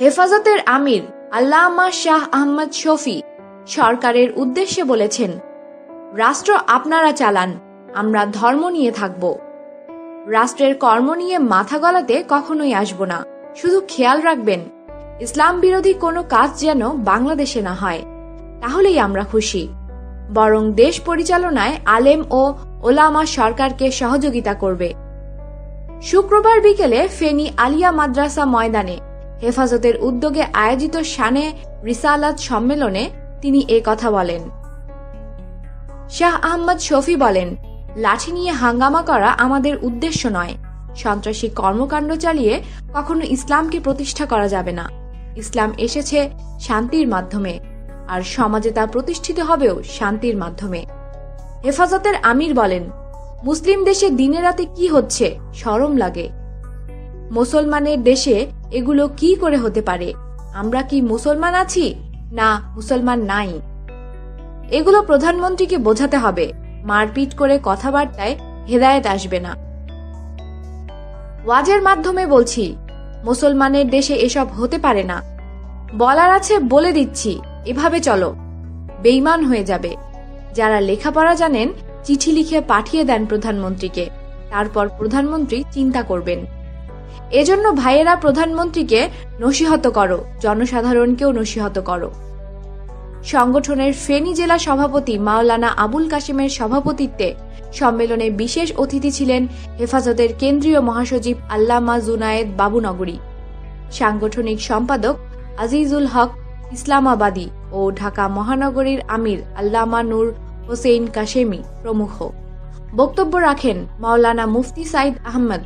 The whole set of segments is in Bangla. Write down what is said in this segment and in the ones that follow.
হেফাজতের আমির আল্লামা শাহ আহমদ শফি সরকারের উদ্দেশ্যে বলেছেন, রাষ্ট্র আপনারা চালান, আমরা ধর্ম নিয়ে থাকব। রাষ্ট্রের কর্ম নিয়ে মাথা গলাতে কখনোই আসব না। শুধু খেয়াল রাখবেন, ইসলাম বিরোধী কোনো কাজ যেন বাংলাদেশে না হয়। তাহলেই আমরা খুশি। বরং দেশ পরিচালনায় আলেম ও ওলামা সরকারকে সহযোগিতা করবে। শুক্রবার বিকেলে ফেনী আলিয়া মাদ্রাসা ময়দানে হেফাজতের উদ্যোগে আয়োজিত শানে রিসালাত সম্মেলনে তিনি এ কথা বলেন। শাহ আহমদ শফি বলেন, লাঠি নিয়ে হাঙ্গামা করা আমাদের উদ্দেশ্য নয়। সন্ত্রাসী কর্মকাণ্ড চালিয়ে কখনো ইসলামকে প্রতিষ্ঠা করা যাবে না। ইসলাম এসেছে শান্তির মাধ্যমে, আর সমাজে তা প্রতিষ্ঠিত হবেও শান্তির মাধ্যমে। হেফাজতের আমির বলেন, মুসলিম দেশে দিনে রাতে কি হচ্ছে? সরম লাগে। মুসলমানের দেশে এগুলো কি করে হতে পারে? আমরা কি মুসলমান আছি? না, মুসলমান নাই। এগুলো প্রধানমন্ত্রীকে বোঝাতে হবে। মারপিট করে কথাবার্তায় হেদায়েত আসবে না। ওয়াজের মাধ্যমে বলছি, মুসলমানের দেশে এসব হতে পারে না। বলার আছে বলে দিচ্ছি, এভাবে চলো। বেইমান হয়ে যাবে। যারা লেখাপড়া জানেন, চিঠি লিখে পাঠিয়ে দেন প্রধানমন্ত্রীকে। তারপর প্রধানমন্ত্রী চিন্তা করবেন। এজন্য ভাইয়েরা প্রধানমন্ত্রীকে নসিহত করো, জনসাধারণকেও নসিহত করো। সংগঠনের ফেনী জেলা সভাপতি মাওলানা আবুল কাশিমের সভাপতিত্বে সম্মেলনে বিশেষ অতিথি ছিলেন হেফাজতের কেন্দ্রীয় মহাসচিব আল্লামা জুনায়েদ বাবুনগরী, সাংগঠনিক সম্পাদক আজিজুল হক ইসলামাবাদী ও ঢাকা মহানগরীর আমির আল্লামা নূর হোসেইন কাশেমি প্রমুখ। বক্তব্য রাখেন মাওলানা মুফতি সাইদ আহমদ।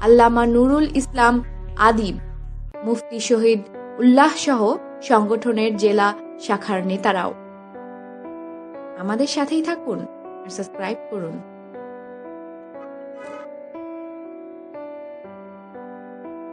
আল্লামা নুরুল ইসলাম আদিব, মুফতি শহীদ উল্লাহ সহ সংগঠনের জেলা শাখার নেতারাও। আমাদের সাথেই থাকুন আর সাবস্ক্রাইব করুন।